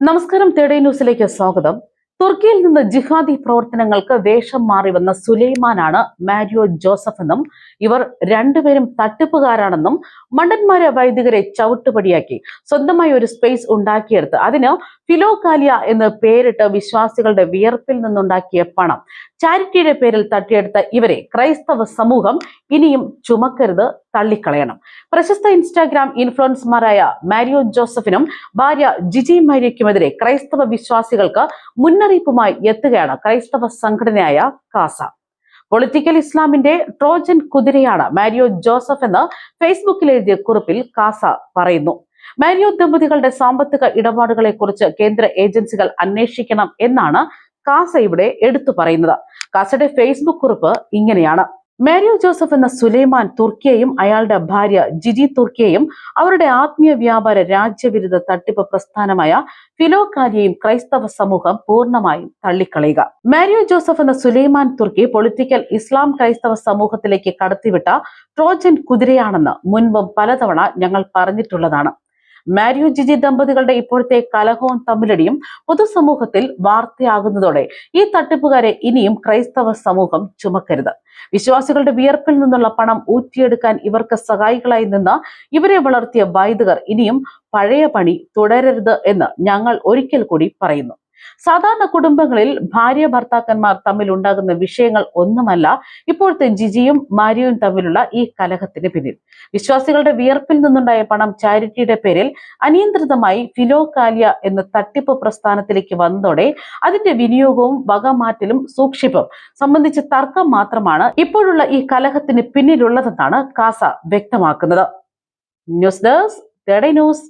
നമസ്കാരം തേടേ ന്യൂസിലേക്ക് സ്വാഗതം. തുർക്കിയിൽ നിന്ന് ജിഹാദി പ്രവർത്തനങ്ങൾക്ക് വേഷം മാറി വന്ന സുലൈമാനാണ് മാരിയോ ജോസഫ് എന്നും ഇവർ രണ്ടുപേരും തട്ടിപ്പുകാരാണെന്നും മണ്ടന്മാരെ വൈദികരെ ചവിട്ടുപടിയാക്കി സ്വന്തമായി ഒരു സ്പേസ് ഉണ്ടാക്കിയെടുത്ത് അതിന് ഫിലോകാലിയ എന്ന് പേരിട്ട് വിശ്വാസികളുടെ വിയർപ്പിൽ നിന്നുണ്ടാക്കിയ പണം. ചാരിറ്റിയുടെ പേരിൽ തട്ടിയെടുത്ത ഇവരെ ക്രൈസ്തവ സമൂഹം ഇനിയും ചുമക്കരുത് തള്ളിക്കളയണം. പ്രശസ്ത ഇൻസ്റ്റാഗ്രാം ഇൻഫ്ലുവൻസർമാരായ മാരിയോ ജോസഫിനും ഭാര്യ ജിജി മാരിയയ്ക്കുമെതിരെ ക്രൈസ്തവ വിശ്വാസികൾക്ക് മുന്നറിയിപ്പുമായി എത്തുകയാണ് ക്രൈസ്തവ സംഘടനയായ കാസ. പൊളിറ്റിക്കൽ ഇസ്ലാമിന്റെ ട്രോജൻ കുതിരയാണ് മാരിയോ ജോസഫ് എന്ന് ഫേസ്ബുക്കിൽ എഴുതിയ കുറിപ്പിൽ കാസ പറയുന്നു. മാരിയോ ദമ്പതികളുടെ സാമ്പത്തിക ഇടപാടുകളെക്കുറിച്ച് കേന്ദ്ര ഏജൻസികൾ അന്വേഷിക്കണം എന്നാണ് കാസ ഇവിടെ എടുത്തു പറയുന്നത്. കാസയുടെ ഫേസ്ബുക്ക് കുറിപ്പ് ഇങ്ങനെയാണ്. മാരിയോ ജോസഫ് എന്ന സുലൈമാൻ തുർക്കിയെയും അയാളുടെ ഭാര്യ ജിജി തുർക്കിയെയും അവരുടെ ആത്മീയ വ്യാപാര രാജ്യവിരുദ്ധ തട്ടിപ്പ് പ്രസ്ഥാനമായ ഫിലോകാരിയെയും ക്രൈസ്തവ സമൂഹം പൂർണമായും തള്ളിക്കളയുക. മാരിയോ ജോസഫ് എന്ന സുലൈമാൻ തുർക്കി പൊളിറ്റിക്കൽ ഇസ്ലാം ക്രൈസ്തവ സമൂഹത്തിലേക്ക് കടത്തിവിട്ട ട്രോജൻ കുതിരയാണെന്ന് മുൻപും പലതവണ ഞങ്ങൾ പറഞ്ഞിട്ടുള്ളതാണ്. മാരിയോ ജിജി ദമ്പതികളുടെ ഇപ്പോഴത്തെ കലഹവും തമ്മിലടിയും പൊതുസമൂഹത്തിൽ വാർത്തയാകുന്നതോടെ ഈ തട്ടിപ്പുകാരെ ഇനിയും ക്രൈസ്തവ സമൂഹം ചുമക്കരുത്. വിശ്വാസികളുടെ വിയർപ്പിൽ നിന്നുള്ള പണം ഊറ്റിയെടുക്കാൻ ഇവർക്ക് സഹായികളായി നിന്ന് ഇവരെ വളർത്തിയ വൈദികർ ഇനിയും പഴയ പണി തുടരരുത് എന്ന് ഞങ്ങൾ ഒരിക്കൽ കൂടി പറയുന്നു. സാധാരണ കുടുംബങ്ങളിൽ ഭാര്യ ഭർത്താക്കന്മാർ തമ്മിൽ ഉണ്ടാകുന്ന വിഷയങ്ങൾ ഒന്നുമല്ല ഇപ്പോഴത്തെ ജിജിയും മാരിയും തമ്മിലുള്ള ഈ കലഹത്തിന് പിന്നിൽ. വിശ്വാസികളുടെ വിയർപ്പിൽ നിന്നുണ്ടായ പണം ചാരിറ്റിയുടെ പേരിൽ അനിയന്ത്രിതമായി ഫിലോകാലിയ എന്ന തട്ടിപ്പ് പ്രസ്ഥാനത്തിലേക്ക് വന്നതോടെ അതിന്റെ വിനിയോഗവും വകമാറ്റലും സൂക്ഷിപ്പും സംബന്ധിച്ച തർക്കം മാത്രമാണ് ഇപ്പോഴുള്ള ഈ കലഹത്തിന് പിന്നിലുള്ളതെന്നാണ് കാസ വ്യക്തമാക്കുന്നത്. News desk news.